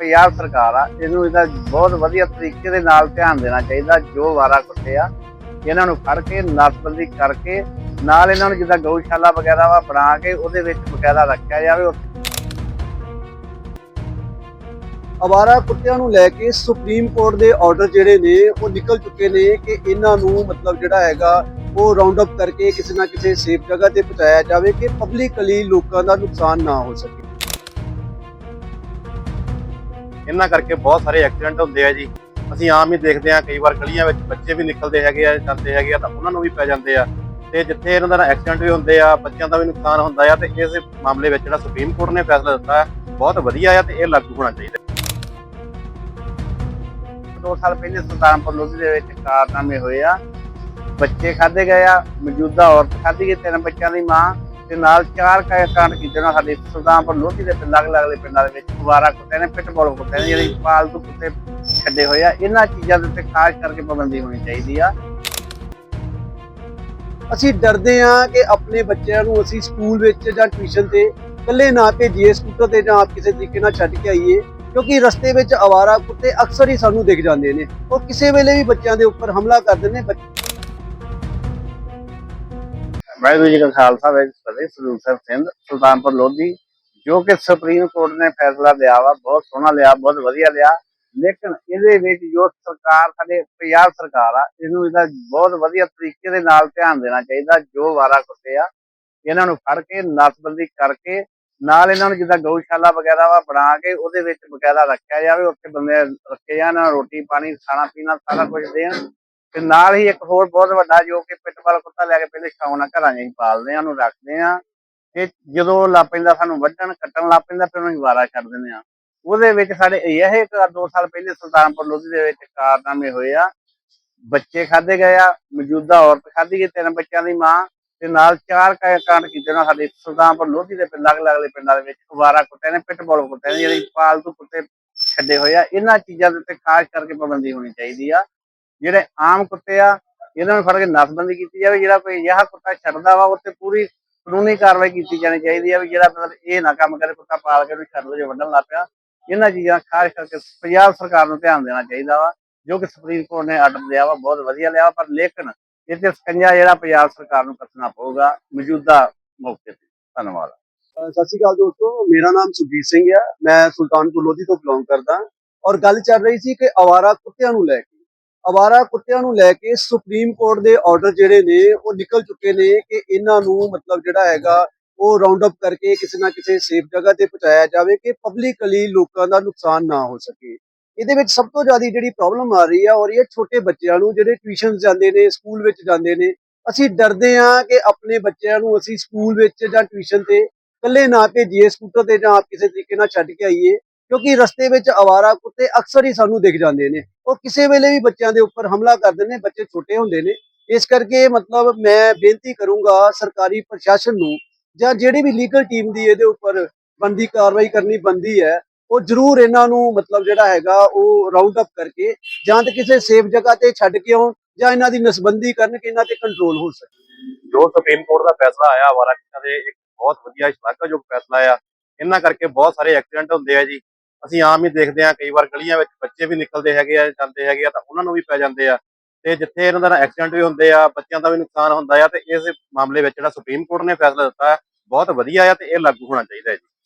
ਪੰਜਾਬ ਸਰਕਾਰ ਆ, ਇਹਨੂੰ ਇਹਦਾ ਬਹੁਤ ਵਧੀਆ ਤਰੀਕੇ ਦੇ ਨਾਲ ਧਿਆਨ ਦੇਣਾ ਚਾਹੀਦਾ, ਜੋ ਵਾਰਾ ਕੁੱਤੇ ਆ, ਇਹਨਾਂ ਨੂੰ ਫੜ ਕੇ, ਨਸਬੰਦੀ ਕਰਕੇ, ਨਾਲ ਇਹਨਾਂ ਨੂੰ ਜਿੱਦਾਂ ਗਊਸ਼ਾਲਾ ਵਗੈਰਾ ਵਾ ਬਣਾ ਕੇ, ਉਹਦੇ ਵਿੱਚ ਬਕਾਇਦਾ ਰੱਖਿਆ ਜਾਵੇ। ਅਵਾਰਾ ਕੁੱਤਿਆਂ ਨੂੰ ਲੈ ਕੇ ਸੁਪਰੀਮ ਕੋਰਟ ਦੇ ਆਰਡਰ ਜਿਹੜੇ ਨੇ, ਉਹ ਨਿਕਲ ਚੁੱਕੇ ਨੇ ਕਿ ਇਹਨਾਂ ਨੂੰ ਮਤਲਬ ਜਿਹੜਾ ਹੈਗਾ, ਉਹ ਰਾਉਂਡ ਅਪ ਕਰਕੇ ਕਿਸੇ ਨਾ ਕਿਸੇ ਸੇਫ ਜਗ੍ਹਾ ਤੇ ਪਹੁੰਚਾਇਆ ਜਾਵੇ ਕਿ ਪਬਲਿਕਲੀ ਲੋਕਾਂ ਦਾ ਨੁਕਸਾਨ ਨਾ ਹੋ ਸਕੇ। ਇਹਨਾਂ ਕਰਕੇ ਬਹੁਤ ਸਾਰੇ ਐਕਸੀਡੈਂਟ ਹੁੰਦੇ ਆ ਜੀ। ਅਸੀਂ ਆਮ ਹੀ ਦੇਖਦੇ ਆ ਕਈ ਵਾਰ ਗਲੀਆਂ ਵਿੱਚ ਬੱਚੇ ਵੀ ਨਿਕਲਦੇ ਹੈਗੇ ਆ, ਜਾਂਦੇ ਹੈਗੇ ਆ ਤਾਂ ਉਹਨਾਂ ਨੂੰ ਵੀ ਪੈ ਜਾਂਦੇ ਆ। ਤੇ ਜਿੱਥੇ ਇਹਨਾਂ ਦਾ ਐਕਸੀਡੈਂਟ ਵੀ ਹੁੰਦੇ ਆ, ਬੱਚਿਆਂ ਦਾ ਵੀ ਨੁਕਸਾਨ ਹੁੰਦਾ ਆ, ਤੇ ਇਸ ਮਾਮਲੇ ਵਿੱਚ ਜਿਹੜਾ ਸੁਪਰੀਮ ਕੋਰਟ ਨੇ ਫੈਸਲਾ ਦਿੱਤਾ, ਬਹੁਤ ਵਧੀਆ ਆ ਤੇ ਇਹ ਲਾਗੂ ਹੋਣਾ ਚਾਹੀਦਾ। ਦੋ ਸਾਲ ਪਹਿਲੇ ਸੁਲਤਾਨਪੁਰ ਲੋਧੀ ਦੇ ਵਿੱਚ ਕਾਰਨਾਮੇ ਹੋਏ ਆ। ਬੱਚੇ ਖਾਦੇ ਗਏ ਆ, ਮੌਜੂਦਾ ਔਰਤ ਖਾਧੀ ਗਈ, ਤਿੰਨ ਬੱਚਿਆਂ ਦੀ ਮਾਂ। ਤੇ ਨਾਲ ਚਾਰ ਕਾਂਡ ਕੀਤੇ ਨਾ ਸਾਡੇ ਸੁਲਤਾਨਪੁਰ ਲੋਧੀ ਦੇ ਪਿੰਡਾਂ ਅਲੱਗ ਪਿੰਡਾਂ ਦੇ ਵਿੱਚ। ਕੁਵਾਰਾ ਕੁੱਤੇ ਨੇ, ਪਿਟਬੁਲ ਕੁੱਤੇ ਨੇ, ਜਿਹੜੇ ਪਾਲਤੂ ਕੁੱਤੇ ਛੱਡੇ ਹੋਏ ਆ। ਇਹਨਾਂ ਚੀਜ਼ਾਂ ਦੇ ਉੱਤੇ ਖਾਸ ਕਰਕੇ ਪਾਬੰਦੀ ਹੋਣੀ ਚਾਹੀਦੀ ਆ। ਅਸੀਂ ਡਰਦੇ ਹਾਂ ਕਿ ਆਪਣੇ ਬੱਚਿਆਂ ਨੂੰ ਅਸੀਂ ਸਕੂਲ ਵਿੱਚ ਜਾਂ ਟਿਊਸ਼ਨ ਤੇ ਇਕੱਲੇ ਨਾ ਭੇਜੀਏ, ਸਕੂਟਰ ਤੇ ਜਾਂ ਕਿਸੇ ਤਰੀਕੇ ਨਾਲ ਛੱਡ ਕੇ ਆਈਏ, ਕਿਉਂਕਿ ਰਸਤੇ ਵਿੱਚ ਅਵਾਰਾ ਕੁੱਤੇ ਅਕਸਰ ਹੀ ਸਾਨੂੰ ਦਿਖ ਜਾਂਦੇ ਨੇ। ਉਹ ਕਿਸੇ ਵੇਲੇ ਵੀ ਬੱਚਿਆਂ ਦੇ ਉੱਪਰ ਹਮਲਾ ਕਰਦੇ ਨੇ ਵਾਹਿਗੁਰੂ ਜੀ ਕਾ ਖਾਲਸਾ, ਵਾਹਿਗੁਰੂ ਜੀ ਕੀ ਫਤਿਹ ਸਰੂਪ ਸਿੰਘ, ਸੁਲਤਾਨਪੁਰ ਲੋਧੀ, ਜੋ ਕਿ ਸੁਪਰੀਮ ਕੋਰਟ ਨੇ ਫੈਸਲਾ ਲਿਆ ਵਾ, ਬਹੁਤ ਸੋਹਣਾ ਲਿਆ, ਬਹੁਤ ਵਧੀਆ ਲਿਆ, ਲੇਕਿਨ ਇਹਦੇ ਵਿੱਚ ਜੋ ਸਰਕਾਰ, ਸਾਡੇ ਪੰਜਾਬ ਸਰਕਾਰ ਆ, ਇਹਨੂੰ ਇਹਦਾ ਬਹੁਤ ਵਧੀਆ ਤਰੀਕੇ ਦੇ ਨਾਲ ਧਿਆਨ ਦੇਣਾ ਚਾਹੀਦਾ, ਜੋ ਵਾਰਾ ਕੁੱਤੇ ਆ, ਇਹਨਾਂ ਨੂੰ ਫੜ ਕੇ, ਨਸਬੰਦੀ ਕਰਕੇ, ਨਾਲ ਇਹਨਾਂ ਨੂੰ ਜਿੱਦਾਂ ਗਊਸ਼ਾਲਾ ਵਗੈਰਾ ਵਾ ਬਣਾ ਕੇ, ਉਹਦੇ ਵਿੱਚ ਵਗੈਰਾ ਰੱਖਿਆ ਜਾਵੇ, ਉੱਥੇ ਬੰਦੇ ਰੱਖੇ ਜਾਣ, ਰੋਟੀ ਪਾਣੀ, ਖਾਣਾ ਪੀਣਾ ਸਾਰਾ ਕੁਝ ਦੇਣ ਤੇ ਨਾਲ ਹੀ ਇੱਕ ਹੋਰ ਬਹੁਤ ਵੱਡਾ ਜੋ ਕਿ ਪਿੱਟਬਲ ਕੁੱਤਾ ਲੈ ਕੇ ਪਹਿਲੇ ਸ਼ੌਂਕ ਨਾਲ ਘਰਾਂ 'ਚ ਹੀ ਪਾਲਦੇ ਆ ਉਹਨੂੰ ਰੱਖਦੇ ਆ ਤੇ ਜਦੋਂ ਲੱਗ ਪੈਂਦਾ ਸਾਨੂੰ ਵੱਢਣ, ਕੱਟਣ ਲੱਗ ਪੈਂਦਾ, ਫਿਰ ਉਹਨੂੰ ਵਾਰਾ ਛੱਡ ਦਿੰਦੇ ਆ ਉਹਦੇ ਵਿੱਚ ਸਾਡੇ ਇਹ ਇੱਕ ਦੋ ਸਾਲ ਪਹਿਲੇ ਸੁਲਤਾਨਪੁਰ ਲੋਧੀ ਦੇ ਵਿੱਚ ਕਾਰਨਾਮੇ ਹੋਏ ਆ। ਬੱਚੇ ਖਾਦੇ ਗਏ ਆ, ਮੌਜੂਦਾ ਔਰਤ ਖਾਧੀ ਗਈ, ਤਿੰਨ ਬੱਚਿਆਂ ਦੀ ਮਾਂ। ਤੇ ਨਾਲ ਚਾਰ ਕਾਂਡ ਕੀਤੇ ਨਾ ਸਾਡੇ ਸੁਲਤਾਨਪੁਰ ਲੋਧੀ ਦੇ ਪਿੰਡ ਅਲੱਗ ਅਗਲੇ ਪਿੰਡਾਂ ਦੇ ਵਿੱਚ। ਕੁਵਾਰਾ ਕੁੱਤੇ ਨੇ, ਪਿਟਬੁਲ ਕੁੱਤੇ ਨੇ, ਜਿਹੜੇ ਪਾਲਤੂ ਕੁੱਤੇ ਛੱਡੇ ਹੋਏ ਆ। ਇਹਨਾਂ ਚੀਜ਼ਾਂ ਦੇ ਉੱਤੇ ਖਾਸ ਕਰਕੇ ਪਾਬੰਦੀ ਹੋਣੀ ਚਾਹੀਦੀ ਆ। ਜਿਹੜੇ ਆਮ ਕੁੱਤੇ ਆ, ਇਹਨਾਂ ਨੂੰ ਫੜ ਕੇ ਨਸਬੰਦੀ ਕੀਤੀ ਜਾਵੇ, ਜਿਹੜਾ ਕੋਈ ਅਜਿਹਾ ਕੁੱਤਾ ਛੱਡਦਾ ਵਾ ਉੱਤੇ ਪੂਰੀ ਕਾਨੂੰਨੀ ਕਾਰਵਾਈ ਕੀਤੀ ਜਾਣੀ ਚਾਹੀਦੀ ਆ ਵੀ ਜਿਹੜਾ ਮਤਲਬ ਇਹ ਨਾ ਕੰਮ ਕਰੇ, ਕੁੱਤਾ ਪਾਲ ਕੇ ਉਹਨੂੰ ਛੱਡ ਦੋ, ਜੇ ਵੱਢਣ ਲੱਗ ਪਿਆ। ਇਹਨਾਂ ਚੀਜ਼ਾਂ ਖਾਸ ਕਰਕੇ ਪੰਜਾਬ ਸਰਕਾਰ ਨੂੰ ਧਿਆਨ ਦੇਣਾ ਚਾਹੀਦਾ ਵਾ, ਜੋ ਕਿ ਸੁਪਰੀਮ ਕੋਰਟ ਨੇ ਆਰਡਰ ਲਿਆ ਵਾ, ਬਹੁਤ ਵਧੀਆ ਲਿਆ ਵਾ, ਪਰ ਲੇਕਿਨ ਇਹ ਤੇ ਸਕੰਜਾ ਜਿਹੜਾ ਪੰਜਾਬ ਸਰਕਾਰ ਨੂੰ ਕੱਸਣਾ ਪਊਗਾ, ਮੌਜੂਦਾ ਮੌਕੇ ਤੇ। ਧੰਨਵਾਦ। ਸਤਿ ਸ਼੍ਰੀ ਅਕਾਲ ਦੋਸਤੋ, ਮੇਰਾ ਨਾਮ ਸੁਜੀਤ ਸਿੰਘ ਆ, ਮੈਂ ਸੁਲਤਾਨਪੁਰ ਲੋਧੀ ਤੋਂ ਬਿਲੋਂਗ ਕਰਦਾ। ਔਰ ਗੱਲ ਚੱਲ ਰਹੀ ਸੀ ਕਿ ਅਵਾਰਾ ਕੁੱਤਿਆਂ ਨੂੰ ਲੈ ਕੇ। ਅਵਾਰਾ ਕੁੱਤਿਆਂ ਨੂੰ ਲੈ ਕੇ ਸੁਪਰੀਮ ਕੋਰਟ ਦੇ ਆਰਡਰ ਜਿਹੜੇ ਨੇ, ਉਹ ਨਿਕਲ ਚੁੱਕੇ ਨੇ ਕਿ ਇਹਨਾਂ ਨੂੰ ਮਤਲਬ ਜਿਹੜਾ ਹੈਗਾ, ਉਹ ਰਾਉਂਡ ਅਪ ਕਰਕੇ ਕਿਸੇ ਨਾ ਕਿਸੇ ਸੇਫ ਜਗ੍ਹਾ ਤੇ ਪਹੁੰਚਾਇਆ ਜਾਵੇ ਕਿ ਪਬਲਿਕਲੀ ਲੋਕਾਂ ਦਾ ਨੁਕਸਾਨ ਨਾ ਹੋ ਸਕੇ। ਇਹਦੇ ਵਿੱਚ ਸਭ ਤੋਂ ਜ਼ਿਆਦਾ ਜਿਹੜੀ ਪ੍ਰੋਬਲਮ ਆ ਰਹੀ ਹੈ ਔਰ ਇਹ ਛੋਟੇ ਬੱਚਿਆਂ ਨੂੰ ਜਿਹੜੇ ਟਿਊਸ਼ਨ ਜਾਂਦੇ ਨੇ ਸਕੂਲ ਵਿੱਚ ਜਾਂਦੇ ਨੇ, ਅਸੀਂ ਡਰਦੇ ਹਾਂ ਕਿ ਆਪਣੇ ਬੱਚਿਆਂ ਨੂੰ ਅਸੀਂ ਸਕੂਲ ਵਿੱਚ ਜਾਂ ਟਿਊਸ਼ਨ ਤੇ ਇਕੱਲੇ ਨਾ ਭੇਜੀਏ ਸਕੂਟਰ ਤੇ ਜਾਂ ਆਪ ਕਿਸੇ ਤਰੀਕੇ ਨਾਲ ਛੱਡ ਕੇ ਆਈਏ। ਕਿਉਂਕਿ ਰਸਤੇ ਵਿੱਚ ਅਵਾਰਾ ਕੁੱਤੇ ਅਕਸਰ ਹੀ ਸਾਨੂੰ ਦਿਖ ਜਾਂਦੇ ਨੇ। ਉਹ ਕਿਸੇ ਵੇਲੇ ਵੀ ਬੱਚਿਆਂ ਦੇ ਉੱਪਰ ਹਮਲਾ ਕਰਦੇ ਨੇ, ਬੱਚੇ ਛੋਟੇ ਹੁੰਦੇ ਨੇ। ਇਸ ਕਰਕੇ ਮਤਲਬ ਮੈਂ ਬੇਨਤੀ ਕਰੂੰਗਾ ਸਰਕਾਰੀ ਪ੍ਰਸ਼ਾਸਨ ਨੂੰ ਜਾਂ ਜਿਹੜੀ ਵੀ ਲੀਗਲ ਟੀਮ ਦੀ ਇਹਦੇ ਉੱਪਰ ਬੰਦੀ ਕਾਰਵਾਈ ਕਰਨੀ ਬੰਦੀ ਹੈ, ਉਹ ਜ਼ਰੂਰ ਇਹਨਾਂ ਨੂੰ ਮਤਲਬ ਜਿਹੜਾ ਹੈਗਾ ਉਹ ਰਾਉਂਡ ਅਪ ਕਰਕੇ ਜਾਂ ਤੇ ਕਿਸੇ ਸੇਫ ਜਗ੍ਹਾ ਤੇ ਛੱਡ ਕੇ ਆਉਣ ਜਾਂ ਇਹਨਾਂ ਦੀ ਨਸਬੰਦੀ ਕਰਨ ਕਿ ਇਹਨਾਂ ਤੇ ਕੰਟਰੋਲ ਹੋ ਸਕੇ। ਜੋ ਸੁਪਰੀਮ ਕੋਰਟ ਦਾ ਫੈਸਲਾ ਆਇਆ ਵਾਰਾ ਕਿੱਤਾ ਦੇ ਇੱਕ ਬਹੁਤ ਵਧੀਆ ਸ਼ਲਾਘਾਯੋਗ ਫੈਸਲਾ ਆ। ਇਹਨਾਂ ਕਰਕੇ ਬਹੁਤ ਸਾਰੇ ਐਕਸੀਡੈਂਟ ਹੁੰਦੇ ਆ ਜੀ। ਅਸੀਂ ਆਮ ਹੀ ਦੇਖਦੇ ਹਾਂ, ਕਈ ਵਾਰ ਗਲੀਆਂ ਵਿੱਚ ਬੱਚੇ ਵੀ ਨਿਕਲਦੇ ਹੈਗੇ ਆ, ਜਾਂਦੇ ਹੈਗੇ ਆ ਤਾਂ ਉਹਨਾਂ ਨੂੰ ਵੀ ਪੈ ਜਾਂਦੇ ਆ। ਤੇ ਜਿੱਥੇ ਇਹਨਾਂ ਦਾ ਐਕਸੀਡੈਂਟ ਵੀ ਹੁੰਦੇ ਆ, ਬੱਚਿਆਂ ਦਾ ਵੀ ਨੁਕਸਾਨ ਹੁੰਦਾ ਆ ਤੇ ਇਸ ਮਾਮਲੇ ਵਿੱਚ ਜਿਹੜਾ ਸੁਪਰੀਮ ਕੋਰਟ ਨੇ ਫੈਸਲਾ ਦਿੱਤਾ ਬਹੁਤ ਵਧੀਆ ਆ ਤੇ ਇਹ ਲਾਗੂ ਹੋਣਾ ਚਾਹੀਦਾ ਹੈ ਜੀ।